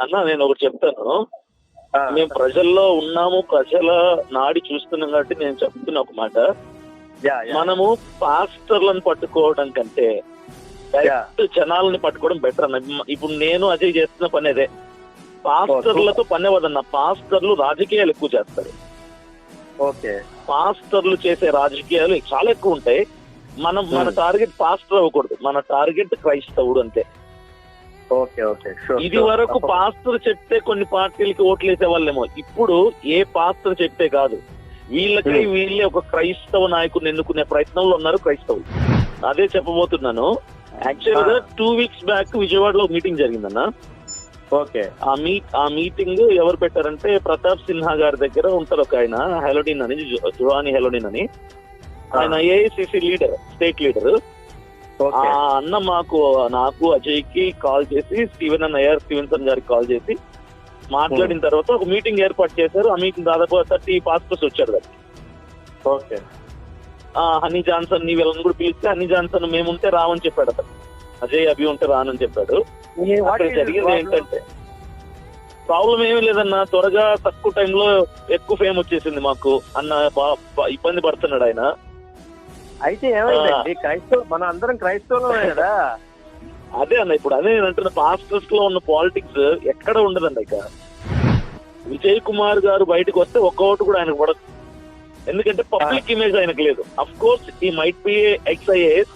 అన్న నేను ఒకటి చెప్తాను. మేము ప్రజల్లో ఉన్నాము ప్రజల నాడి చూస్తున్నాం కాబట్టి నేను చెప్తున్నా ఒక మాట. మనము పాస్టర్లను పట్టుకోవడం కంటే. డైరెక్ట్ జనాలని పట్టుకోవడం బెటర్ అన్న. ఇప్పుడు నేను అజయ్ చేస్తున్న పని అదే. పాస్టర్లతో పని అవ్వదన్న పాస్టర్లు రాజకీయాలు ఎక్కువ చేస్తారు. ఓకే. పాస్టర్లు చేసే రాజకీయాలు చాలా ఎక్కువ ఉంటాయి. మనం మన. టార్గెట్ పాస్టర్ అవ్వకూడదు. మన టార్గెట్ క్రైస్తవుడు అంతే. ఇది వరకు పాస్టర్ చెప్తే కొన్ని పార్టీలకి ఓట్లు వేసే వాళ్ళేమో ఇప్పుడు ఏ పాస్టర్ చెప్తే కాదు. వీళ్ళకి Hmm. వీళ్ళే ఒక క్రైస్తవ నాయకుడిని ఎన్నుకునే ప్రయత్నంలో ఉన్నారు క్రైస్తవులు. అదే చెప్పబోతున్నాను. యాక్చువల్గా టూ వీక్స్ బ్యాక్ విజయవాడలో మీటింగ్ జరిగిందన్న. ఓకే. ఆ మీ ఆ మీటింగ్ ఎవరు పెట్టారంటే ప్రతాప్ సిన్హా గారి దగ్గర ఉంటారు ఒక ఆయన హెలోడిన్ అని జువాని హెలోడిన్ అని. ఆయన ఏఐసిసి లీడర్ స్టేట్ లీడర్ ఆ అన్న మాకు నాకు అజయ్కి కాల్ చేసి స్టీవెన్ అన్న ఏఆర్ స్టీవెన్సన్ గారికి కాల్ చేసి మాట్లాడిన తర్వాత ఒక మీటింగ్ ఏర్పాటు చేశారు. ఆ మీటింగ్ దాదాపు థర్టీ పాస్టర్స్ వచ్చారు దానికి. ఓకే. ఆ హనీ జాన్సన్ని వీళ్ళని కూడా పిలిస్తే హనీ జాన్సన్ మేముంటే రామని చెప్పాడు అతను. అజయ్ అభి ఉంటే రానని చెప్పాడు. అక్కడ జరిగింది? ఏంటంటే ప్రాబ్లం ఏమీ లేదన్న త్వరగా తక్కువ టైంలో ఎక్కువ ఫేమ్ వచ్చేసింది మాకు. అన్న ఇబ్బంది పడుతున్నాడు ఆయన. అయితే ఏమైందండి? క్రైస్తవ మన అందరం క్రైస్తవులమే కదా. అదే అన్న ఇప్పుడు అదే నేను అంటున్న పాస్టర్స్లో ఉన్న పాలిటిక్స్ ఎక్కడ ఉండదండి ఇక. విజయ్ కుమార్ గారు బయటకు వస్తే ఒక్క ఓటు కూడా ఆయనకు పడదు. ఎందుకంటే పబ్లిక్ ఇమేజ్ ఆయనకు లేదు. Of course he might be ex IAS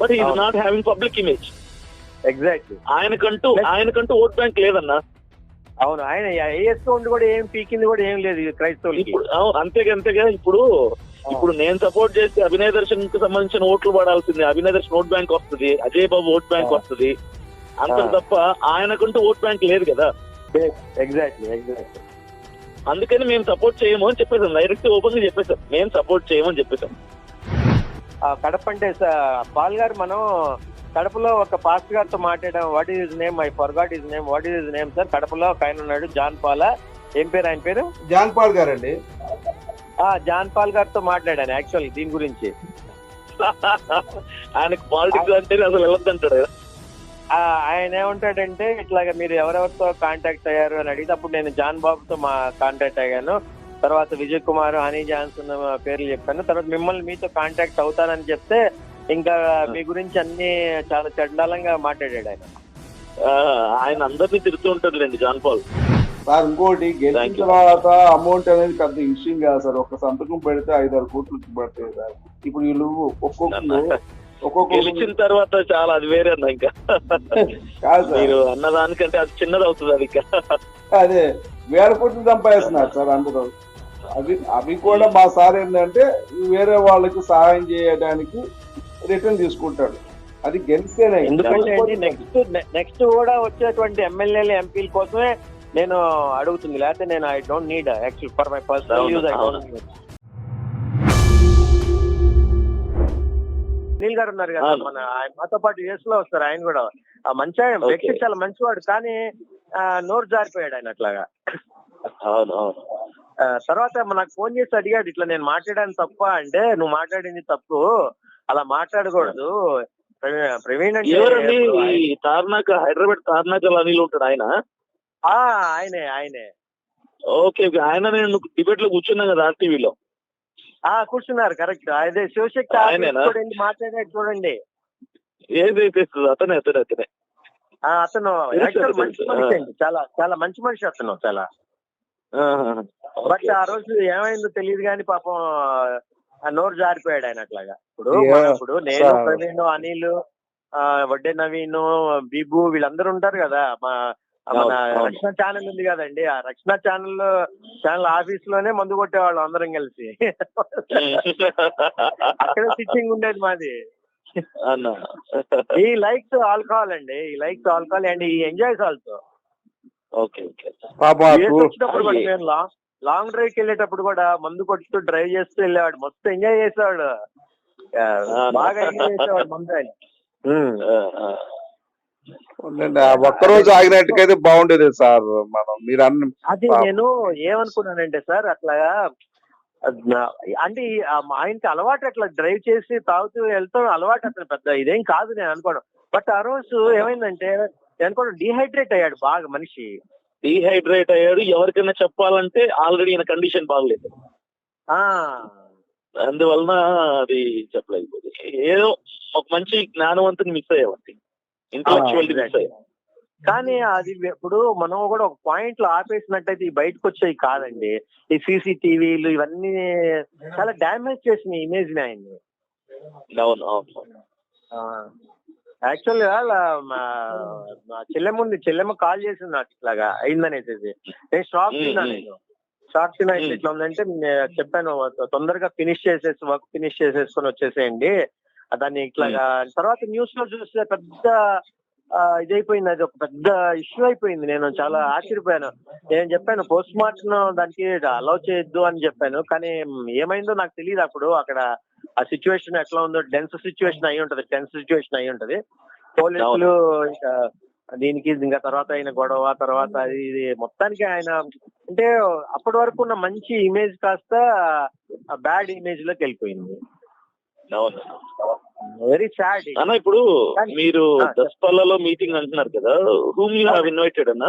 but is అవును. Not having public image exactly ఆయనకంటూ ఆయనకంటూ ఓట్ బ్యాంక్ లేదన్న. అవును ఆయన ఏఎస్ ఉండి కూడా ఏం పీకింది కూడా ఏం లేదు ఈ క్రైస్తవులకి. ఇప్పుడు అంతేగా అంతేగా ఇప్పుడు ఇప్పుడు నేను సపోర్ట్ చేస్తే అభినయ దర్శన్కి సంబంధించిన ఓట్లు పడాల్సింది అభినయ దర్శన్ ఓట్ బ్యాంక్ వస్తుంది. Ajay Babu vote bank. వస్తుంది. అంత. తప్ప ఆయనకంటూ ఓట్ బ్యాంక్ లేదు కదా. ఎగ్జాక్ట్లీ ఎగ్జాక్ట్లీ అందుకని మేము సపోర్ట్ చేయము అని చెప్పేసాం. డైరెక్ట్ ఓపెన్గా చెప్పేసాం. మేము సపోర్ట్ చేయమని చెప్పేసాం. కడప అంటే పాల్ గారు మనం కడపలో ఒక పాస్ట్ గారితో మాట్లాడాం. What is his name I forgot his name what is his name sir కడపలో ఒక ఆయన ఉన్నాడు జాన్ పాల. ఏం పేరు ఆయన పేరు? జాన్ పాల్ గారండి. ఆ జాన్ పాల్ గారితో మాట్లాడాను యాక్చువల్ దీని గురించి. ఆయనకు పాలిటిక్స్ అంటేనే అసలు వెళ్ళొద్దంటాడు ఆయన ఏమంటాడంటే ఇట్లాగా మీరు ఎవరెవరితో కాంటాక్ట్ అయ్యారు అని అడిగితే అప్పుడు నేను జాన్ బాబుతో మా కాంటాక్ట్ అయ్యాను. తర్వాత విజయ్ కుమార్ హనీ జాన్సన్ పేర్లు చెప్పాను. తర్వాత మిమ్మల్ని మీతో కాంటాక్ట్ అవుతానని చెప్తే ఇంకా మీ గురించి అన్ని చాలా చండాలంగా మాట్లాడాడు ఆయన. ఆ, ఆయన అందరినీ తిరుగుతూ ఉంటాడులేండి జాన్ పాల్. సార్ ఇంకోటి గెలిచిన. తర్వాత అమౌంట్ అనేది పెద్ద ఇష్యూ కాదు సార్. ఒక సంతకం పెడితే ఐదారు కోట్లు పడతాయి సార్. ఇప్పుడు వీళ్ళు ఒక్కొక్కరు ఒక్కొక్కరు గెలిచిన తర్వాత చాలా అది వేరే అన్న ఇంకా. కాదు సార్. మీరు అన్నదానికంటే అది చిన్నది అవుతుంది అది ఇంకా. అదే వేల కోట్లు సంపాదిస్తున్నారు సార్ అందరూ. అవి అవి కూడా మా సార్ ఏంటంటే వేరే వాళ్ళకి సహాయం చేయడానికి రిటర్న్ తీసుకుంటాడు. అది గెలిస్తేనే. ఎందుకంటే నెక్స్ట్ నెక్స్ట్ కూడా వచ్చేటువంటి ఎమ్మెల్యేలు ఎంపీల కోసమే నేను అడుగుతుంది లేకపోతే నేను I don't need actual for my personal use I. Don't Anil garu ఉన్నారు కదా. మన ఆయన మాతో పాటు యుఎస్లో వస్తారు ఆయన కూడా. ఆ మంచి ఆయన. వ్యక్తి చాలా మంచివాడు కానీ నోరు జారిపోయాడు ఆయన అట్లాగా. తర్వాత నాకు ఫోన్ చేసి అడిగాడు ఇట్లా నేను మాట్లాడాను తప్ప అంటే నువ్వు మాట్లాడింది తప్పు అలా మాట్లాడకూడదు. ప్రవీణ్- అంటే తార్నాక హైదరాబాద్ తార్నాక అనిల్ ఉంటాడు ఆయన. ఆయనే ఆయనే. Okay okay. ఆయన నేను డిబేట్లో కూర్చున్నాం కదా ఆర్టీవీలో ఆ కూర్చున్నారు కరెక్ట్. అదే శివశక్తి చూడండి. మాట్లాడే చూడండి ఏదైతే అతనే అతనే అతనే. ఆ, అతను యాక్చువల్ మంచి. మనిషి. అండి చాలా చాలా మంచి మనిషి అతను చాలా. బట్. ఆ రోజు ఏమైందో తెలియదు కానీ పాపం ఆ నోరు జారిపోయాడు ఆయన అట్లాగా. ఇప్పుడు ఇప్పుడు నేను. ప్రవీణ్ అనిల్ వడ్డే నవీన్ బిబు వీళ్ళందరూ ఉంటారు కదా మా మన. రక్షణ ఛానల్ ఉంది కదండి. ఆ రక్షణ ఛానల్ ఛానల్ ఆఫీస్లోనే మందు కొట్టేవాళ్ళం అందరం కలిసి. అక్కడ సిట్టింగ్ ఉండేది మాది. అన్న. ఈ లైక్స్ ఆల్కహాల్ అండి. He likes alcohol and he enjoys also okay okay. పాప వచ్చినప్పుడు కూడా నేను లాంగ్ లాంగ్ డ్రైవ్కి వెళ్ళేటప్పుడు కూడా మందు కొట్టుతూ డ్రైవ్ చేస్తూ వెళ్ళేవాడు. మొత్తం ఎంజాయ్ చేసేవాడు. బాగా ఎంజాయ్ చేసేవాడు మందు ఆయన. ఒక్కరోజు ఆగినట్టుకైతే బాగుండేది సార్ మనం. మీరు అన్న అది. నేను ఏమనుకున్నానంటే సార్ అట్లాగా అంటే ఆయనకి అలవాటు అట్లా డ్రైవ్ చేసి తాగుతూ వెళ్తాం అలవాటు అతను పెద్ద. ఇదేం కాదు నేను అనుకోను. బట్ ఆ రోజు ఏమైందంటే అనుకోండి డిహైడ్రేట్ అయ్యాడు బాగా మనిషి. డీహైడ్రేట్ అయ్యాడు. ఎవరికైనా చెప్పాలంటే ఆల్రెడీ ఈయన కండిషన్ బాగలేదు. ఆ. అందువలన అది చెప్పలేకపోతే. ఏదో ఒక మంచి జ్ఞానవంతుని మిస్ అయ్యామండి. ఇంటలెక్చువల్ కానీ అది ఇప్పుడు మనం కూడా ఒక పాయింట్లో ఆపేసినట్టయితే ఈ బయటకు వచ్చేవి కాదండి. ఈ సీసీటీవీలు ఇవన్నీ చాలా డ్యామేజ్ చేసినాయి ఇమేజ్ని ఆయన్ని. అవును అవును. యాక్చువల్గా చెల్లెమ్మ ఉంది చెల్లెమ్మ కాల్ చేసింది నాకు ఇట్లాగా అయిందనేసి నేను షాక్ మ్మ్, తిన్నా మ్మ్. నేను. షాక్ తిన్నా ఇట్లా ఉందంటే నేను చెప్పాను తొందరగా ఫినిష్ చేసేసి వర్క్ ఫినిష్ చేసేసుకొని వచ్చేసేయండి. దాన్ని ఇట్లాగా తర్వాత న్యూస్లో చూస్తే పెద్ద ఇదైపోయింది అది ఒక పెద్ద ఇష్యూ అయిపోయింది నేను చాలా ఆశ్చర్యపోయాను నేను చెప్పాను పోస్ట్ మార్టం దానికి అలౌ చేయొద్దు అని చెప్పాను కానీ ఏమైందో నాకు తెలియదు అప్పుడు అక్కడ ఆ సిచ్యువేషన్ ఎట్లా ఉందో డెన్స్ సిచ్యువేషన్ అయి ఉంటది టెన్స్ సిచ్యువేషన్ అయి ఉంటది పోలీసులు ఇంకా దీనికి ఇంకా తర్వాత అయిన గొడవ తర్వాత అది ఇది మొత్తానికి ఆయన అంటే అప్పటి వరకు ఉన్న మంచి ఇమేజ్ కాస్త బ్యాడ్ ఇమేజ్లోకి వెళ్ళిపోయింది అవును వెరీ సాడ్ అన్న ఇప్పుడు మీరు. దస్పల్లలో మీటింగ్ అంటున్నారు కదా హూమ్ యూ హావ్ ఇన్వైటెడ్ అన్న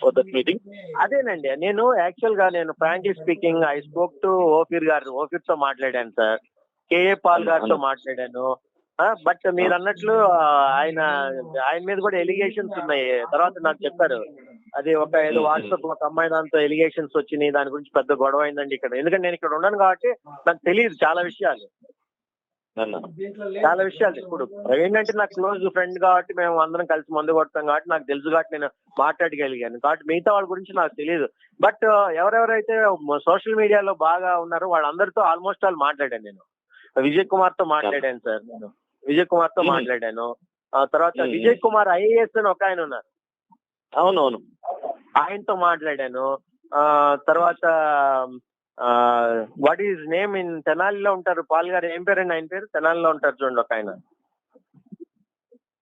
ఫర్ దట్ మీటింగ్ అదేనండి నేను యాక్చువల్గా నేను frankly speaking I spoke to Ofir garu ఓఫీర్తో మాట్లాడాను సార్. కేఏ పాల్ గారితో మాట్లాడాను. బట్ మీరు అన్నట్లు ఆయన ఆయన మీద కూడా ఎలిగేషన్స్ ఉన్నాయి. తర్వాత నాకు చెప్పారు. అది ఒక ఏదో వాట్సాప్ ఒక అమ్మాయి దాంతో ఎలిగేషన్స్ వచ్చినాయి దాని గురించి పెద్ద గొడవ అయిందండి ఇక్కడ. ఎందుకంటే నేను ఇక్కడ ఉన్నాను కాబట్టి నాకు తెలియదు చాలా విషయాలు. చాలా విషయాలు ఇప్పుడు ప్రవీణ్ అంటే నాకు క్లోజ్ ఫ్రెండ్ కాబట్టి మేము అందరం కలిసి మందు కొడతాం కాబట్టి నాకు తెలుసు కాబట్టి నేను మాట్లాడగలిగాను. కాబట్టి మిగతా వాళ్ళ గురించి నాకు తెలియదు బట్ ఎవరెవరైతే సోషల్ మీడియాలో బాగా ఉన్నారో వాళ్ళందరితో ఆల్మోస్ట్ ఆల్ మాట్లాడాను నేను. విజయ్ కుమార్తో మాట్లాడాను సార్ నేను. విజయ్ కుమార్తో. మాట్లాడాను. ఆ తర్వాత. విజయ్ కుమార్ ఐఏఎస్ అని ఒక ఆయన ఉన్నారు. అవునవును. ఆయనతో మాట్లాడాను. ఆ తర్వాత వాట్ ఈజ్ నేమ్ ఇన్ తెనాలిలో ఉంటారు? పాల్ గారు ఏం పేరండి ఆయన పేరు? తెనాలిలో ఉంటారు చూడండి ఒక ఆయన.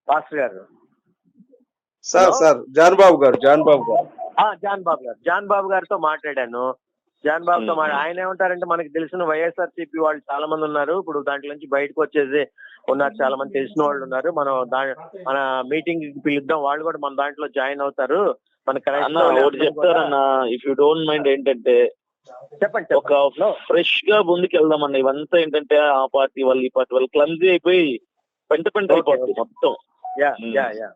పాస్టర్ గారు. సార్? సార్ జాన్ బాబు గారు జాన్ బాబు గారు. జాన్ బాబు గారు. జాన్ బాబు గారితో మాట్లాడాను. జాన్ బాబుతో. ఆయన ఏమంటారంటే మనకి తెలిసిన వైఎస్ఆర్సీపీ వాళ్ళు చాలా మంది ఉన్నారు. ఇప్పుడు దాంట్లో నుంచి బయటకు వచ్చేసి ఉన్నారు చాలా మంది తెలిసిన వాళ్ళు ఉన్నారు. మనం మన మీటింగ్ పిలుద్దాం. వాళ్ళు కూడా మన దాంట్లో జాయిన్ అవుతారు. మన చెప్తారన్న ఇఫ్ యూ డోంట్ మైండ్ ఏంటంటే చెప్పండి ఒక ఫ్రెష్గా ముందుకు వెళ్దామన్న ఇవంతా ఏంటంటే ఆ పార్టీ వాళ్ళు ఈ పార్టీ వాళ్ళు క్లమ్జీ అయిపోయి పెంట పెంట అయిపోతుంది. మొత్తం. యా మ్మ్. Yeah yeah.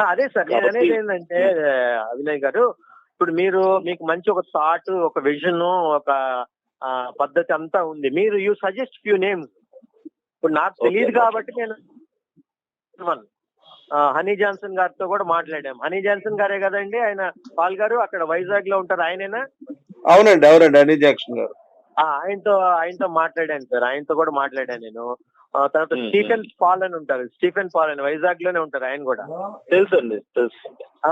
ఆ, అదే సార్ నేను అనేది ఏంటంటే అభినయ్ గారు ఇప్పుడు మీరు మీకు మంచి ఒక థాట్ ఒక విజన్ ఒక పద్ధతి అంతా ఉంది. మీరు యూ సజెస్ట్ ఫ్యూ నేమ్స్. ఇప్పుడు నాకు. తెలియదు కాబట్టి నేను వన్. హనీ జాన్సన్ గారితో కూడా మాట్లాడాం. హనీ జాన్సన్ గారే కదండి ఆయన పాల్ గారు అక్కడ వైజాగ్లో ఉంటారు ఆయనేనా? అవునండి అవునండి. అనిల్ జాక్సన్ గారు. ఆ, ఆయనతో ఆయనతో మాట్లాడాను సార్. ఆయనతో కూడా మాట్లాడాను నేను. ఆ, తర్వాత. స్టీఫెన్ పాల్ అని ఉంటారు. స్టీఫెన్ పాల్ అని వైజాగ్లోనే ఉంటారు ఆయన కూడా. తెలుసండి తెలుసు. ఆ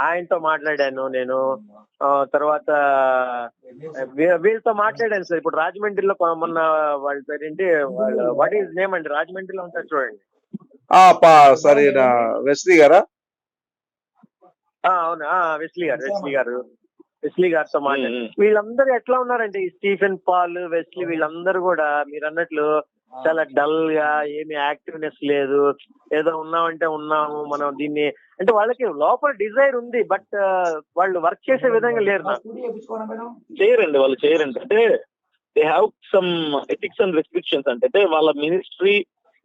ఆయనతో మాట్లాడాను నేను. ఆ, తర్వాత వీళ్ళతో మాట్లాడాను సార్. ఇప్పుడు రాజమండ్రిలో మొన్న వాళ్ళ పేరేంటి? వాళ్ళ వాట్ ఈజ్ నేమ్ అండి? రాజమండ్రిలో ఉంటారు చూడండి. సరే నా వెస్లీ గారా? ఆ, అవును. ఆ, వెస్లీ గారు వెస్లీ గారు. వెస్లీ గారితో. వీళ్ళందరూ ఎట్లా ఉన్నారంటే ఈ స్టీఫెన్ పాల్ వెస్లీ వీళ్ళందరూ కూడా మీరు అన్నట్లు చాలా డల్గా ఏమి యాక్టివ్నెస్ లేదు. ఏదో ఉన్నామంటే ఉన్నాము మనం దీన్ని అంటే వాళ్ళకి లోపల డిజైర్ ఉంది బట్ వాళ్ళు వర్క్ చేసే విధంగా లేరు చేయరండి వాళ్ళు చేయరండి. అంటే they have some ethics and restrictions అంటే అంటే వాళ్ళ మినిస్ట్రీ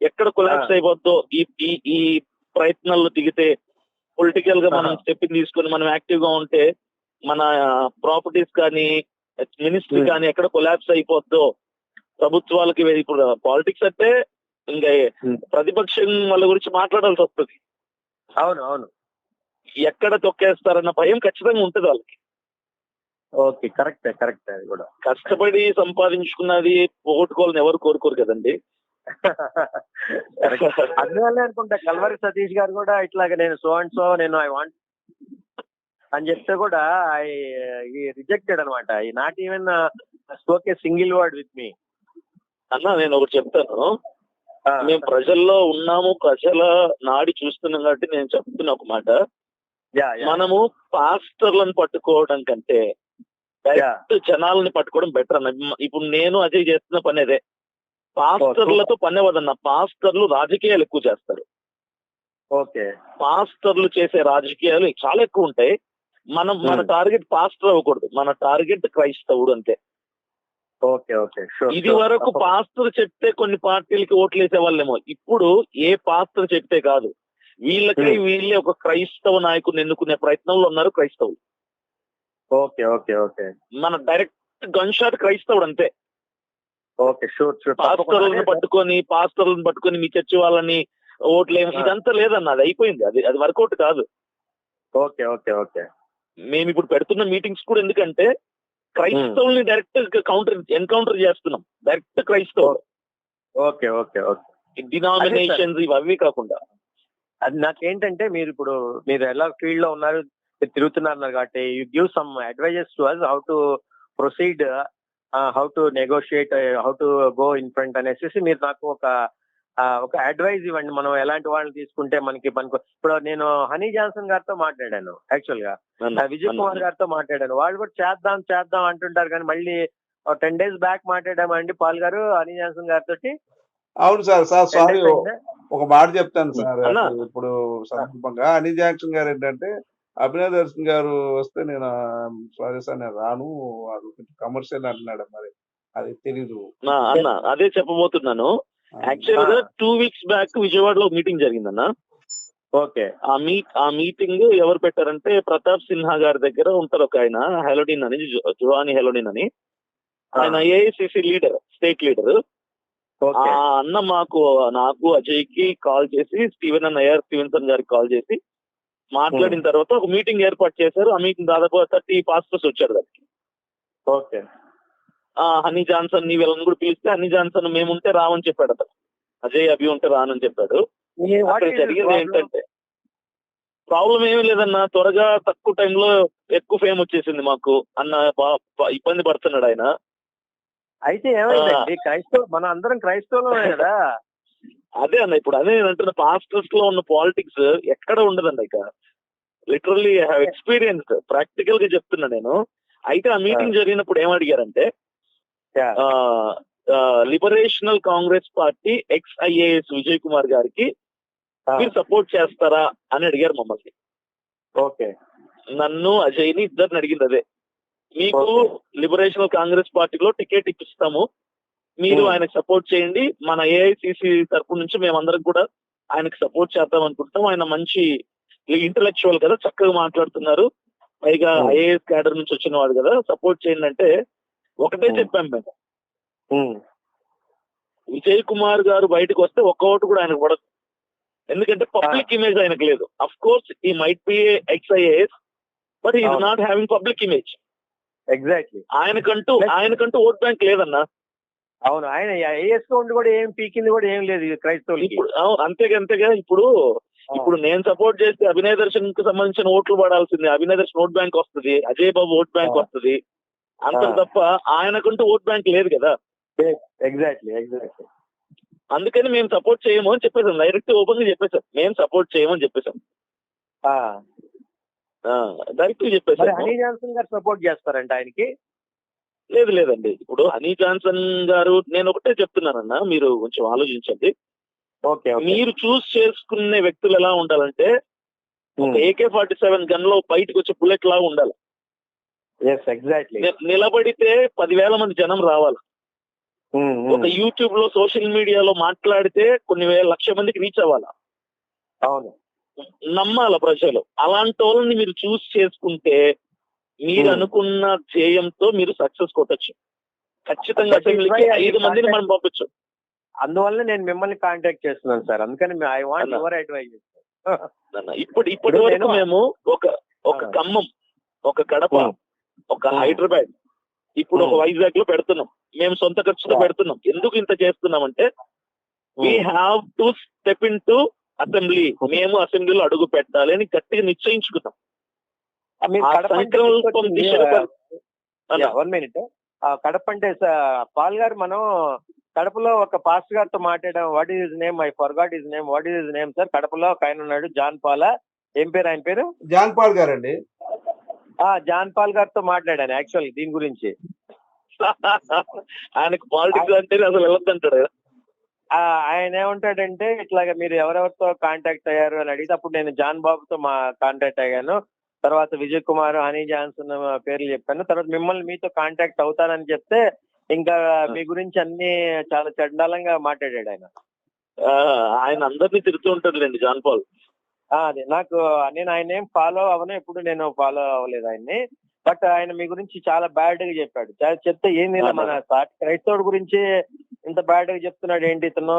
ఎక్కడ కొలాప్స్. అయిపోద్దో ఈ ఈ ప్రయత్నాల్లో దిగితే పొలిటికల్గా మనం. స్టెప్ తీసుకొని మనం యాక్టివ్గా ఉంటే మన ప్రాపర్టీస్ కానీ మినిస్ట్రీ Hmm. కానీ ఎక్కడ కొలాప్స్ అయిపోద్దో ప్రభుత్వాలకి ఇప్పుడు పాలిటిక్స్ అంటే ఇంకా Hmm. ప్రతిపక్షం వాళ్ళ గురించి మాట్లాడాల్సి వస్తుంది అవును అవును. ఎక్కడ తొక్కేస్తారన్న భయం ఖచ్చితంగా ఉంటుంది వాళ్ళకి. ఓకే కరెక్ట్ కరెక్ట్ అది కూడా. కష్టపడి సంపాదించుకున్నది పోగొట్టుకోవాలని ఎవరు కోరుకోరు కదండి. అందువల్లే అనుకుంటా కల్వరి సతీష్ గారు కూడా ఇట్లాగ నేను సో అండ్ సో నేను ఐ వాంట్ అని చెప్తే కూడా ఐ రిజెక్టెడ్ అనమాట he not even spoke a single word with me అన్న నేను ఒకటి చెప్తాను. మేము ప్రజల్లో ఉన్నాము ప్రజల నాడి చూస్తున్నాం కాబట్టి నేను చెప్తున్నా ఒక మాట. మనము పాస్టర్లను పట్టుకోవడం కంటే డైరెక్ట్ జనాలని పట్టుకోవడం బెటర్ అన్న ఇప్పుడు నేను అజయ్ చేస్తున్న పని అదే. పాస్టర్లతో పని అవ్వదన్న పాస్టర్లు రాజకీయాలు ఎక్కువ చేస్తారు. ఓకే. పాస్టర్లు చేసే రాజకీయాలు చాలా ఎక్కువ ఉంటాయి. మనం మన Hmm. టార్గెట్ పాస్టర్ అవ్వకూడదు. మన టార్గెట్ క్రైస్తవుడు అంతే. Okay okay. షూర్ ఇది వరకు పాస్టర్ చెప్తే కొన్ని పార్టీలకి ఓట్లు వేసే వాళ్ళేమో. ఇప్పుడు ఏ పాస్టర్ చెప్తే కాదు. వీళ్ళకై Hmm. వీళ్ళే ఒక క్రైస్తవ నాయకుని ఎన్నుకునే ప్రయత్నంలో ఉన్నారు క్రైస్తవులు. Okay okay okay. మన డైరెక్ట్ గన్ షాట్ క్రైస్తవుడు అంతే. ఓకే షూర్ షూర్ పాస్టర్లను పట్టుకొని పాస్టర్లను పట్టుకొని మీ చర్చి వాళ్ళని ఓట్లేం Ah. ఇదంతా లేదన్న అది అయిపోయింది. అది అది వర్కౌట్ కాదు. Okay okay okay. మేము ఇప్పుడు పెడుతున్న మీటింగ్స్ కూడా ఎందుకంటే క్రైస్తవుల్ని డైరెక్ట్ కౌంటర్ ఎన్కౌంటర్ చేస్తున్నాం. డైరెక్ట్ క్రైస్తవులు. Okay okay okay. డినామినేషన్స్ ఇవి అవి కాకుండా. అది నాకేంటంటే మీరు ఇప్పుడు మీరు ఎలా ఫీల్డ్లో ఉన్నారు తిరుగుతున్నారు కాబట్టి you give some advises to us how to proceed how to negotiate how to go in front అనేసి మీరు నాకు ఒక ఒక అడ్వైజ్ ఇవ్వండి. మనం ఎలాంటి వాళ్ళని తీసుకుంటే మనకి మనకు ఇప్పుడు నేను హనీ జాన్సన్ గారితో మాట్లాడాను యాక్చువల్గా. విజయ్ కుమార్ గారితో మాట్లాడాను. వాళ్ళు కూడా చేద్దాం చేద్దాం అంటుంటారు కానీ మళ్ళీ టెన్ డేస్ బ్యాక్ మాట్లాడామండి పాల్ గారు హనీ జాన్సన్ గారితో అవును సార్ సార్ సారీ ఒక మాట చెప్తాను సార్. ఇప్పుడు సందర్భంగా అనీ జాక్సన్ గారు ఏంటంటే అభినవ్ దర్శన్ గారు వస్తే నేను సారీ సార్ నేను రాను. అది కమర్షియల్ అంటున్నాడు మరి. అది తెలీదు. నా అన్న అదే చెప్పబోతున్నాను. యాక్చువల్గా టూ వీక్స్ బ్యాక్ విజయవాడలో మీటింగ్ జరిగిందన్న. ఓకే ఆ మీ ఆ మీటింగ్ ఎవరు పెట్టారంటే ప్రతాప్ సిన్హా గారి దగ్గర ఉంటారు ఒక ఆయన హెలోడిన్ అని జో- జోహాని హెలోడిన్ అని. ఆయన ఏఐసిసి లీడర్ స్టేట్ లీడర్. ఆ అన్న మాకు నాకు అజయ్కి కాల్ చేసి స్టీవెన్ అన్న ఏఆర్ స్టీవెన్సన్ గారికి కాల్ చేసి మాట్లాడిన తర్వాత ఒక మీటింగ్ ఏర్పాటు చేశారు. ఆ మీటింగ్ దాదాపు థర్టీ పాస్టర్స్ వచ్చారు దానికి. ఓకే హనీ జాన్సన్ నీ వీళ్ళని కూడా పిలిస్తే హనీ జాన్సన్ మేముంటే రావని చెప్పాడు అతను. అజయ్ అభి ఉంటే రానని చెప్పాడు. అక్కడ జరిగింది ఏంటంటే ప్రాబ్లం ఏమీ లేదన్న త్వరగా తక్కువ టైంలో ఎక్కువ ఫేమ్ వచ్చేసింది మాకు. అన్న ఇబ్బంది పడుతున్నాడు ఆయన. అయితే క్రైస్తవ మనం అందరం క్రైస్తవులమే కదా? అదే అన్న ఇప్పుడు అదే నేను అంటున్న పాస్టర్స్లో ఉన్న పాలిటిక్స్ ఎక్కడ ఉండదండి ఇక. లిటరల్లీ హ్యావ్ ఎక్స్పీరియన్స్ ప్రాక్టికల్గా చెప్తున్నా నేను. అయితే ఆ మీటింగ్ జరిగినప్పుడు ఏం అడిగారంటే Yeah. Liberation Congress party ex IAS Vijay Kumar గారికి మీరు సపోర్ట్ చేస్తారా అని అడిగారు మమ్మల్ని. ఓకే నన్ను అజయ్ని ఇద్దరిని అడిగింది అదే. మీకు. లిబరేషనల్ కాంగ్రెస్ పార్టీలో టికెట్ ఇప్పిస్తాము. మీరు Hmm. ఆయనకు సపోర్ట్ చేయండి. మన ఏఐసిసి తరపు నుంచి మేమందరం కూడా ఆయనకు సపోర్ట్ చేద్దాం అనుకుంటాం ఆయన మంచి ఇంటలెక్చువల్ కదా చక్కగా మాట్లాడుతున్నారు. పైగా Hmm. ఐఏఎస్ క్యాడర్ నుంచి వచ్చిన వాడు కదా సపోర్ట్ చేయండి అంటే ఒకటే Hmm. చెప్పాం మేము విజయ్ కుమార్ గారు బయటకు వస్తే ఒక్క ఓటు కూడా ఆయనకు పడదు. ఎందుకంటే పబ్లిక్ ఇమేజ్ ఆయనకు లేదు. Of course he might be ex IAS but is అవును. Not having public image exactly ఆయనకంటూ. ఆయనకంటూ ఓట్ బ్యాంక్ లేదన్నా. అవును ఆయన ఐఎస్ ఉండి కూడా ఏం పీకింది కూడా ఏం లేదు ఈ క్రైస్తవులకి. అంతేగా అంతేగా. ఇప్పుడు ఇప్పుడు నేను సపోర్ట్ చేస్తే అభినయ దర్శన్కి సంబంధించిన ఓట్లు పడాల్సింది. అభినయ దర్శన్ ఓట్ బ్యాంక్ వస్తుంది. Ajay Babu vote bank. వస్తుంది. అంత. తప్ప ఆయనకంటూ ఓట్ బ్యాంక్ లేదు కదా. Exactly exactly. అందుకని మేము సపోర్ట్ చేయము అని చెప్పేసాం డైరెక్ట్ ఓపెన్గా చెప్పేసాం మేము సపోర్ట్ చేయమని చెప్పేసాం డైరెక్ట్ చెప్పేసాం హనీ జాన్సన్ గారు సపోర్ట్ చేస్తారంట ఆయనకి? లేదు లేదండి. ఇప్పుడు హనీ జాన్సన్ గారు నేను ఒకటే చెప్తున్నానన్నా మీరు కొంచెం ఆలోచించండి. Okay okay. మీరు చూస్ చేసుకునే వ్యక్తులు ఎలా ఉండాలంటే ఏకే ఫార్టీ సెవెన్ గన్లో బయటకు వచ్చే బుల్లెట్ లాగా ఉండాలి. ఎస్ ఎగ్జాక్ట్లీ నిలబడితే పదివేల మంది జనం రావాలి. ఒక యూట్యూబ్లో సోషల్ మీడియాలో మాట్లాడితే కొన్ని వేల లక్ష మందికి రీచ్ అవ్వాలి? అవును. నమ్మాల ప్రజలు? అలాంటి వాళ్ళని మీరు చూస్ చేసుకుంటే మీరు. అనుకున్న ధ్యేయంతో మీరు సక్సెస్ కొట్టచ్చు. ఖచ్చితంగా ఐదు మందిని మనం పంపించు అందువల్ల నేను మిమ్మల్ని కాంటాక్ట్ చేస్తున్నాను సార్. అందుకని ఐ వాంట్. యువర్ అడ్వైజ్ ఇప్పుడు ఇప్పటి వరకు మేము ఒక ఒక. ఖమ్మం ఒక కడప. ఒక. హైదరాబాద్. ఇప్పుడు ఒక. వైజాగ్లో పెడుతున్నాం. మేము సొంత ఖర్చుతో. పెడుతున్నాం. ఎందుకు ఇంత చేస్తున్నాం అంటే we have to step in to assembly మేము అసెంబ్లీలో అడుగు పెట్టాలి అని గట్టిగా నిశ్చయించుకున్నాం. One minute. కడప అంటే పాల్ గారు మనం కడపలో ఒక పాస్ట్ గారితో మాట్లాడాం. What is his name I forgot his name what is his name sir కడపలో ఒక ఆయన ఉన్నాడు జాన్ పాల. ఏం పేరు ఆయన పేరు? జాన్ పాల్ గారండి. జాన్ పాల్ గారితో మాట్లాడాను యాక్చువల్ దీని గురించి. ఆయనకు పాలిటిక్స్ అంటే అసలు వెళ్ళొద్దంటాడు ఆయన ఏమంటాడంటే ఇట్లాగా మీరు ఎవరెవరితో కాంటాక్ట్ అయ్యారు అని అడిగితే అప్పుడు నేను జాన్ బాబుతో మా కాంటాక్ట్ అయ్యాను. తర్వాత విజయ్ కుమార్ హనీ జాన్సన్ పేర్లు చెప్పాను. తర్వాత మిమ్మల్ని మీతో కాంటాక్ట్ అవుతానని చెప్తే ఇంకా మీ గురించి అన్ని చాలా చండాలంగా మాట్లాడాడు ఆయన. ఆయన అందరినీ తిరుగుతూ ఉంటాడులేండి జాన్ పాల్. అదే. నాకు నేను ఆయన ఏం ఫాలో అవ్వను. ఎప్పుడు నేను ఫాలో అవ్వలేదు ఆయన్ని. బట్ ఆయన మీ గురించి చాలా బ్యాడ్గా చెప్పాడు. చెప్తే ఏంది ఇలా మన క్రైస్తవుడి గురించి ఇంత బ్యాడ్గా చెప్తున్నాడు ఏంటి ఇతను?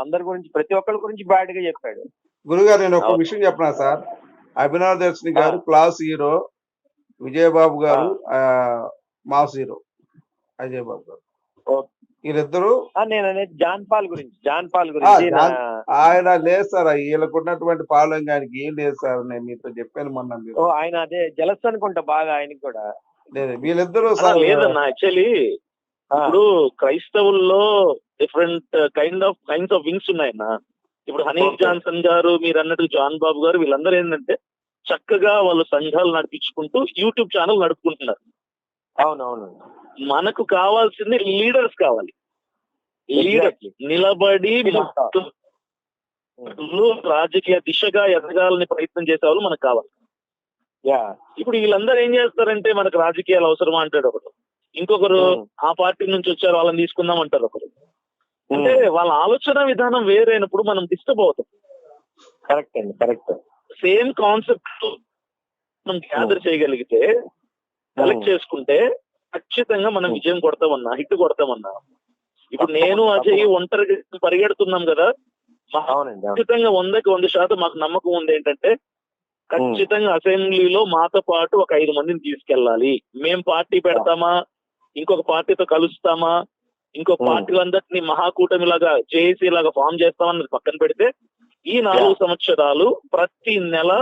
అందరి గురించి ప్రతి ఒక్కరి గురించి బ్యాడ్గా చెప్పాడు. గురుగారు నేను ఒక అవును. విషయం చెప్పనా సార్? అభినవ్ దర్శిని గారు క్లాస్ హీరో విజయబాబు గారు మాస్ హీరో అజయ్ బాబు గారు. ఓకే. వీళ్ళిద్దరూ ఆ, నేను అనేది జాన్ పాల్ గురించి జాన్ పాల్ గురించి ఆయన లేదు సార్ వీళ్ళకు ఉన్నటువంటి పాలన ఆయనకి ఏం లేదు సార్ నేను మీతో చెప్పాను మొన్న మీరు. ఆయన అదే జలస్ అనుకుంటా బాగా ఆయనకి కూడా. లేదు వీళ్ళిద్దరూ సార్ లేదన్నా యాక్చువల్లీ ఇప్పుడు క్రైస్తవుల్లో different kind of kinds of wings ఉన్నాయన్న. ఇప్పుడు హనీ Okay. జాన్సన్ గారు మీరు అన్నట్టు జాన్ బాబు గారు వీళ్ళందరూ ఏంటంటే చక్కగా వాళ్ళు సంఘాలు నడిపించుకుంటూ యూట్యూబ్ ఛానల్ నడుపుకుంటున్నారు. అవునవును. మనకు కావాల్సింది లీడర్స్ కావాలి. లీడర్స్. నిలబడి రాజకీయ దిశగా ఎదగాలని ప్రయత్నం చేసే వాళ్ళు మనకు కావాలి. యా ఇప్పుడు వీళ్ళందరూ ఏం చేస్తారంటే మనకు రాజకీయాలు అవసరమా అంటాడు ఒకరు ఇంకొకరు Hmm. ఆ పార్టీ నుంచి వచ్చారు వాళ్ళని తీసుకుందాం అంటారు ఒకరు అంటే వాళ్ళ ఆలోచన విధానం వేరైనప్పుడు మనం డిస్టర్బ్ అవుతాం. కరెక్ట్ అండి కరెక్ట్ సేమ్ కాన్సెప్ట్ మనం గ్యాదర్ చేయగలిగితే కలెక్ట్ చేసుకుంటే ఖచ్చితంగా మనం విజయం కొడతామన్నా హిట్ కొడతామన్నా. ఇప్పుడు నేను అజయ్ ఒంటరిగా పరిగెడుతున్నాం కదా ఖచ్చితంగా వందకి వంద శాతం మాకు నమ్మకం ఉంది ఏంటంటే ఖచ్చితంగా అసెంబ్లీలో మాతో పాటు ఒక ఐదు మందిని తీసుకెళ్ళాలి. మేం పార్టీ పెడతామా? ఇంకొక పార్టీతో కలుస్తామా? ఇంకొక Hmm. పార్టీలందరినీ మహాకూటమి లాగా జేఏసీ లాగా ఫామ్ చేస్తామన్నది పక్కన పెడితే ఈ నాలుగు సంవత్సరాలు ప్రతి నెల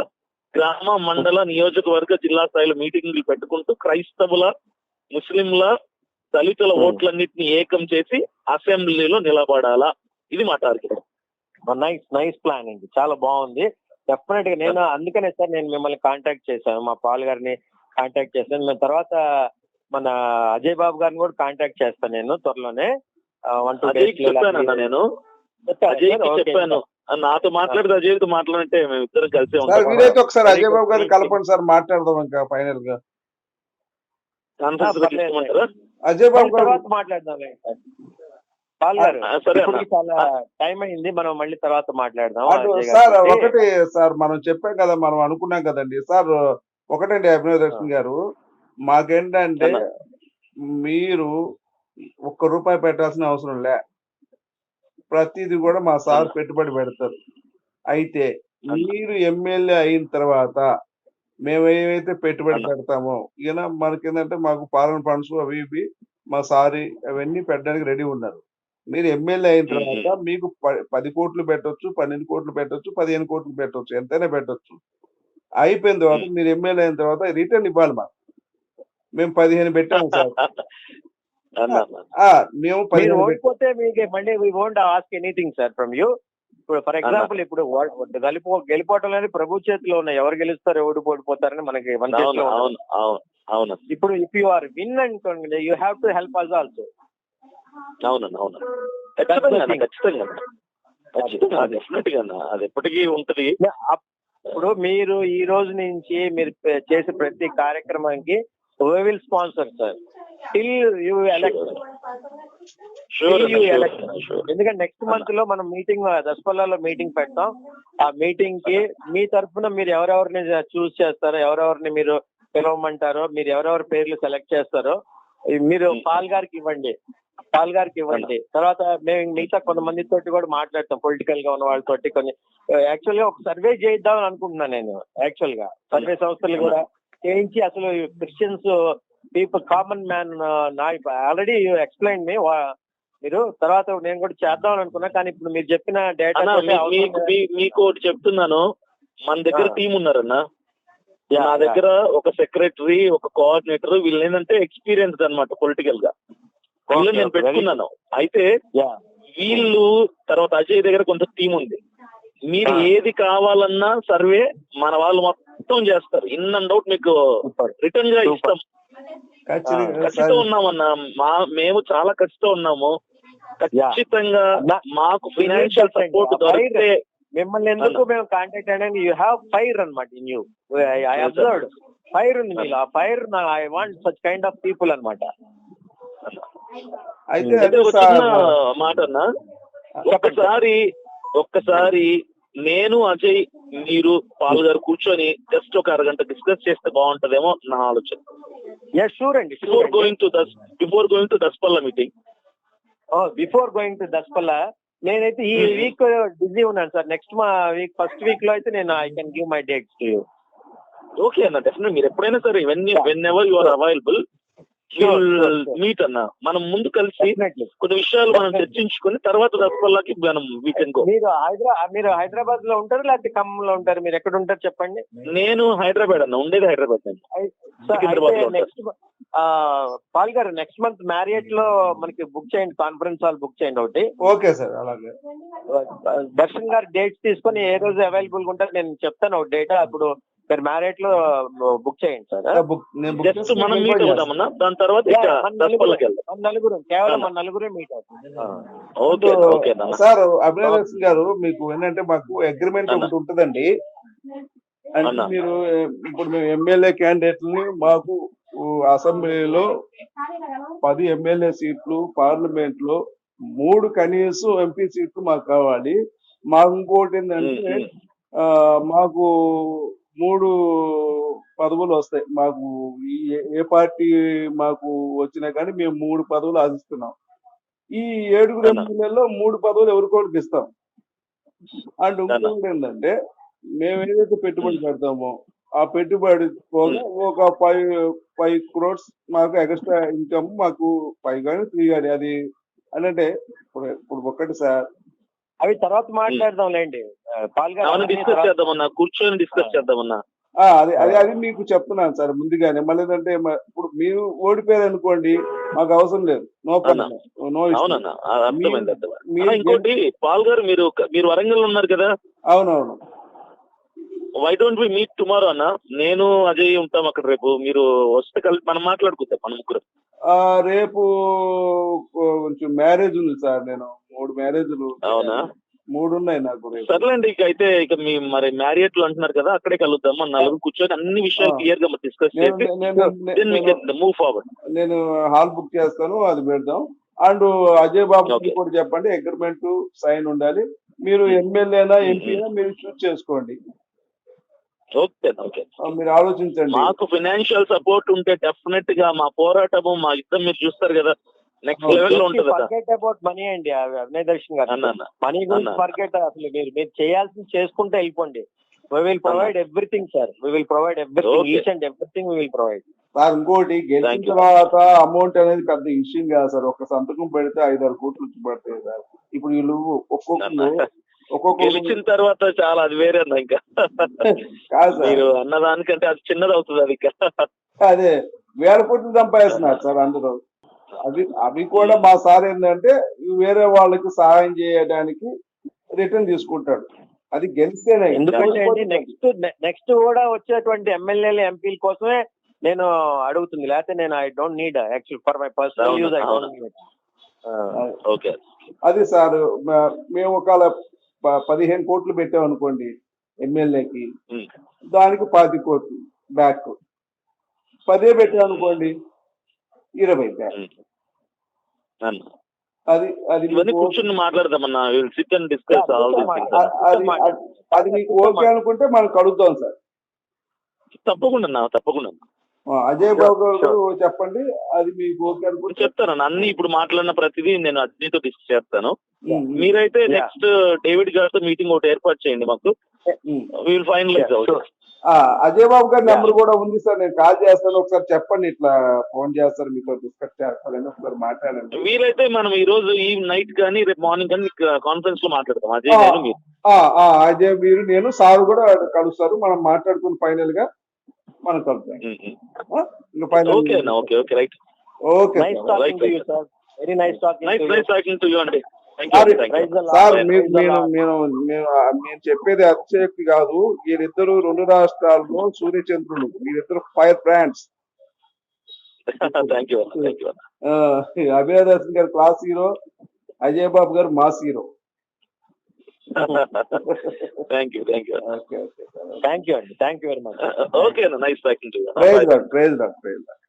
గ్రామ మండల నియోజకవర్గ జిల్లా స్థాయిలో మీటింగ్లు పెట్టుకుంటూ క్రైస్తవుల ముస్లింల దళితుల Hmm. ఓట్లన్నిటిని ఏకం చేసి అసెంబ్లీలో నిలబడాలా? ఇది మా టార్గెట్. నైస్ నైస్ ప్లాన్ అండి. చాలా బాగుంది. డెఫినెట్గా నేను అందుకనే సార్ నేను మిమ్మల్ని కాంటాక్ట్ చేశాను. మా పాల్ గారిని కాంటాక్ట్ చేశాను. మేము తర్వాత మన అజయ్ బాబు గారిని కూడా కాంటాక్ట్ చేస్తాను నేను త్వరలోనే. వన్ టూ నేను. అజయ్కి చెప్పాను. నాతో మాట్లాడితే అజయ్తో మాట్లాడంటే మేము ఇద్దరం కలిసే సార్ ఉంటాం. వీలైతే ఒకసారి అజయ్ బాబు. గారిని కలపండి సార్. మాట్లాడదాం ఇంకా ఫైనల్గా. అజయ్ బాబు తర్వాత మాట్లాడదాం సార్ చాలా టైం అయింది మనం మళ్ళీ తర్వాత మాట్లాడదాం సార్. ఒకటి సార్ మనం చెప్పాం కదా మనం అనుకున్నాం కదండి సార్ ఒకటండి అభినవ్ దర్శన్ గారు మాకేంటంటే. మీరు ఒక్క రూపాయి పెట్టాల్సిన అవసరం లే ప్రతిది కూడా మా సార్. పెట్టుబడి పెడతారు అయితే. మీరు ఎమ్మెల్యే అయిన తర్వాత మేము ఏవైతే పెట్టుబడి. పెడతామో ఈయన మనకేంటంటే మాకు పాలన ఫండ్స్ అవి ఇవి మా సారి అవన్నీ పెట్టడానికి రెడీ ఉన్నారు. మీరు ఎమ్మెల్యే అయిన తర్వాత మీకు పది కోట్లు పెట్టొచ్చు పన్నెండు కోట్లు పెట్టొచ్చు పదిహేను కోట్లు పెట్టొచ్చు ఎంతైనా పెట్టొచ్చు. అయిపోయిన తర్వాత మీరు ఎమ్మెల్యే అయిన తర్వాత రిటర్న్ ఇవ్వాలి మాకు. మేము పదిహేను పెట్టాము సార్. మేము పదిహేను ఓడిపోతే మీకు మళ్ళీ we won't ask anything sir from you ఇప్పుడు ఫర్ ఎగ్జాంపుల్ ఇప్పుడు గెలిపో గెలిపోవటం అనేది ప్రభు చేతిలో ఉన్నాయి ఎవరు గెలుస్తారు ఎవరు ఓడిపోతారని మనకి మన అవును ఇప్పుడు ఇఫ్ యు ఆర్ విన్ అనుకోండి you have to help us also అవునన్నా అవును. ఖచ్చితంగా ఖచ్చితంగా. ఖచ్చితంగా అదే. డెఫినెట్గా. అది ఎప్పటికీ ఉంటది. ఇప్పుడు మీరు ఈ రోజు నుంచి మీరు చేసే ప్రతి కార్యక్రమానికి will sponsor sir till you elect. ఎందుకంటే నెక్స్ట్ మంత్లో మనం మీటింగ్ దసపల్లాలో మీటింగ్ పెడతాం. ఆ మీటింగ్కి మీ తరఫున మీరు ఎవరెవరిని చూస్ చేస్తారో ఎవరెవరిని మీరు పిలవమంటారో మీరు ఎవరెవరి పేర్లు సెలెక్ట్ చేస్తారో మీరు పాల్ గారికి ఇవ్వండి. పాల్ గారికి ఇవ్వండి. తర్వాత మేము మిగతా కొంతమంది తోటి కూడా మాట్లాడతాం. పొలిటికల్గా ఉన్న వాళ్ళతోటి కొన్ని యాక్చువల్గా ఒక సర్వే చేద్దాం అనుకుంటున్నాను నేను యాక్చువల్గా. సర్వే సంస్థలు కూడా చేయించి అసలు క్రిస్టియన్స్ పీపుల్ కామన్ మ్యాన్ నా ఆల్రెడీ ఎక్స్ప్లెయిన్ మీ మీరు తర్వాత నేను కూడా చేద్దాం అనుకున్నా కానీ ఇప్పుడు మీరు చెప్పిన డేటా మీకు ఒకటి చెప్తున్నాను. మన దగ్గర. టీం ఉన్నారన్న. నా దగ్గర ఒక సెక్రటరీ ఒక కోఆర్డినేటర్ వీళ్ళు ఏంటంటే ఎక్స్పీరియన్స్ అన్నమాట పొలిటికల్గా. వీళ్ళని నేను పెట్టుకున్నాను. అయితే వీళ్ళు తర్వాత అజయ్ దగ్గర కొంత టీం ఉంది. మీరు. ఏది కావాలన్నా సర్వే మన వాళ్ళు మొత్తం చేస్తారు. ఇన్ అండ్ అవుట్ మీకు రిటర్న్గా. ఇస్తాం. ఖచ్చితంగా ఉన్నామన్నా. మా మేము చాలా ఖచ్చితంగా ఉన్నాము. ఖచ్చితంగా మాకు ఫైనాన్షియల్. సపోర్ట్ దొరికితే మిమ్మల్ని ఎందుకు మేము కాంటాక్ట్ అయినా యూ హ్యావ్ ఫైర్ అనమాట in you I. Observed fire ఉంది మీలో. ఆ fire I want such kind of people అనమాట అయితే ఒక చిన్న మాట అన్న. ఒక్కసారి ఒక్కసారి నేను అజయ్ మీరు పాల్ గారు కూర్చొని జస్ట్ ఒక అరగంట డిస్కస్ చేస్తే బాగుంటదేమో నా ఆలోచన. ఎస్ షూర్ అండి before going to thus before going to Daspalla meeting before going to Daspalla నేనైతే ఈ Hmm. వీక్ బిజీ ఉన్నాను సార్ నెక్స్ట్ మా వీక్ ఫస్ట్ వీక్లో అయితే నేను I can give my dates to you okay అన్న డెఫినెట్ మీరు ఎప్పుడైనా సరే when whenever you are available. Meet అన్న. మనం ముందు కలిసి కొన్ని విషయాలు మనం. చర్చించుకొని తర్వాత దస్పల్లకి మనం వీ కెన్ గో మీరు హైదరాబాద్ మీరు హైదరాబాద్లో ఉంటారు లేకపోతే ఖమ్మంలో ఉంటారు? మీరు ఎక్కడ ఉంటారు చెప్పండి? నేను హైదరాబాద్ అన్న ఉండేది హైదరాబాద్ నేను. సికింద్రాబాద్లో ఉంటారు. Next Paul garu next month మ్యారియట్లో మనకి బుక్ చేయండి కాన్ఫరెన్స్ హాల్ బుక్ చేయండి ఒకటి. ఓకే సార్ అలాగే. దర్శన్ గారు డేట్స్ తీసుకొని ఏ రోజు అవైలబుల్గా ఉంటారు నేను చెప్తాను ఒక డేట్ అప్పుడు మీరు మ్యారియట్లో బుక్ చేయండి సార్ జస్ట్ మనం మీట్ అవుదామన్నా దాని తర్వాత నలుగురు కేవలం మన నలుగురే మీట్ అన్న. సార్ అభినయ్ గారు మీకు ఏంటంటే మాకు అగ్రిమెంట్. ఒకటి ఉంటుందండి. అంటే. మీరు ఇప్పుడు మేము ఎమ్మెల్యే క్యాండిడేట్ని మాకు అసెంబ్లీలో పది ఎమ్మెల్యే సీట్లు పార్లమెంట్లో మూడు కనీసం ఎంపీ సీట్లు మాకు కావాలి. మాకు ఇంకోటి ఏంటంటే మాకు మూడు పదవులు వస్తాయి. మాకు ఏ- పార్టీ మాకు వచ్చినా కానీ మేము మూడు పదవులు ఆశిస్తున్నాం. ఈ ఏడుగురు అన్న. ఎమ్మెల్యేలో మూడు పదవులు ఎవరికోటికి ఇస్తాం. అండ్. ఇంకొకటి ఏంటంటే మేము ఏదైతే పెట్టుబడి పెడతామో ఆ పెట్టుబడి పోగా ఒక ఫైవ్ ఫైవ్ క్రోడ్స్ మాకు ఎక్స్ట్రా ఇన్కమ్ మాకు ఫైవ్ కానీ త్రీ కానీ అది అంటే ఇప్పుడు ఇప్పుడు ఒకటి సార్. అవి తర్వాత మాట్లాడదాం లేండి పాల్ గారు అవును అవన్నీ డిస్కస్ చేద్దామన్నా కూర్చొని డిస్కస్ చేద్దామన్నా. అది అది అది మీకు చెప్తున్నాను సార్ ముందుగానే. మళ్ళీ ఏంటంటే ఇప్పుడు మీరు ఓడిపోయారు అనుకోండి మాకు అవసరం లేదు. నో ఇంకోటి పాల్ గారు మీరు మీరు వరంగల్ ఉన్నారు కదా? అవునవును. Why don't we meet tomorrow అన్న? నేను అజయ్ ఉంటాం అక్కడ రేపు. మీరు వస్తే కలిసి మనం మాట్లాడుకుందాం మన ముగ్గురు. రేపు కొంచెం మ్యారేజ్ ఉంది సార్ నేను మూడు మ్యారేజ్లు అవునా? మూడు ఉన్నాయి నాకు సర్లేండి ఇక అయితే ఇక మీ మరి మ్యారియట్లో అంటున్నారు కదా అక్కడే కలుద్దాం మన నలుగురు కూర్చొని అన్ని విషయాలు. క్లియర్గా డిస్కస్ చేసి మూవ్ ఫార్వర్డ్ నేను హాల్ బుక్ చేస్తాను అది పెడదాం. అండ్ అజయ్ బాబు. కూడా చెప్పండి అగ్రిమెంట్ సైన్ ఉండాలి. మీరు ఎమ్మెల్యేనా ఎంపీనా మీరు చూస్ చేసుకోండి. ఓకే ఓకే మీరు ఆలోచించండి. మాకు ఫైనాన్షియల్ సపోర్ట్ ఉంటే డెఫినెట్గా మా పోరాటము మా యుద్ధం మీరు చూస్తారు కదా నెక్స్ట్. లెవెల్లో ఉంటుంది ఫర్గెట్ అబౌట్ మనీ అండి అవి అభినయ్ దర్శన్ గారు మనీ గురించి. ఫర్గెట్ అసలు మీరు మీరు చేయాల్సింది చేసుకుంటే వెళ్ళిపోండి we will provide everything sir we will provide everything. Each and everything we will provide sir ఇంకోటి గెలిచిన. తర్వాత అమౌంట్ అనేది పెద్ద విషయం కాదు సార్ ఒక సంతకం పెడితే ఐదారు కోట్లు వచ్చి పడతాయి సార్ ఇప్పుడు వీళ్ళు ఒక్కొక్కరు. ఒక్కొక్కరు గెలిచిన తర్వాత చాలా అది వేరే అన్న ఇంకా మీరు అన్నదానికంటే అది చిన్నది అవుతుంది అది ఇంకా అదే వేల కోట్లు సంపాదిస్తున్నారు సార్ అందరూ అవి అవి కూడా మా సార్ ఏంటంటే వేరే వాళ్ళకి సహాయం చేయడానికి రిటర్న్ తీసుకుంటాడు. అది గెలిస్తేనే. ఎందుకంటే నెక్స్ట్ నెక్స్ట్ కూడా వచ్చేటువంటి ఎమ్మెల్యేలు ఎంపీల కోసమే నేను అడుగుతుంది. లేకపోతే నేను I don't need actual for my personal use I. Don't need okay. అది సార్ మేము ఒకవేళ పదిహేను కోట్లు పెట్టాం అనుకోండి ఎమ్మెల్యేకి. దానికి పాతి కోట్లు బ్యాక్. పదే పెట్టాం అనుకోండి ఇరవై అది అది కూర్చొని మాట్లాడదామన్నా విల్ సిట్ అండ్ డిస్కస్ అది మీకు ఓకే అనుకుంటే మనం కలుద్దాం సార్. తప్పకుండా అన్న తప్పకుండా. అజయ్ బాబు గారు. చెప్పండి అది మీకు ఓకే అనుకుంటే. చెప్తాను అన్ని ఇప్పుడు మాట్లాడిన ప్రతిదీ నేను అజ్ఞీతో డిస్కస్ చేస్తాను. మీరైతే. నెక్స్ట్ డేవిడ్ గారితో మీటింగ్ ఒకటి ఏర్పాటు చేయండి మాకు. Will finalize. ఆ, అజయ్ బాబు గారి నెంబర్ కూడా ఉంది సార్. నేను కాల్ చేస్తాను. ఒకసారి చెప్పండి. ఇట్లా ఫోన్ చేస్తారు. మీతో డిస్కస్ చేస్తారని ఒకసారి మాట్లాడండి. వీలైతే మనం ఈ రోజు ఈ నైట్ కానీ రేపు మార్నింగ్ కానీ కాన్ఫరెన్స్లో మాట్లాడతాం. అజయ్ మీరు. ఆ, ఆ, అజయ్ మీరు నేను సార్ కూడా కలుస్తారు. మనం మాట్లాడుకుని ఫైనల్గా మనం కలుద్దాం? ఇంకా ఫైనల్ ఓకే అన్న okay okay right okay very nice talking nice talking to you అండి సార్, మీరు నేను. నేను నేను చెప్పేది అతిశయోక్తి కాదు. వీరిద్దరు రెండు రాష్ట్రాల్లో సూర్యచంద్రులు. వీరిద్దరు ఫైర్ బ్రాండ్స్. థ్యాంక్ యూ అన్న. థ్యాంక్ యూ అన్న. Abhinaya Darshan garu class hero Ajay Babu garu mass hero. Thank you thank you thank you అండి. Thank you very much okay nice talking to praise Lord praise Lord praise Lord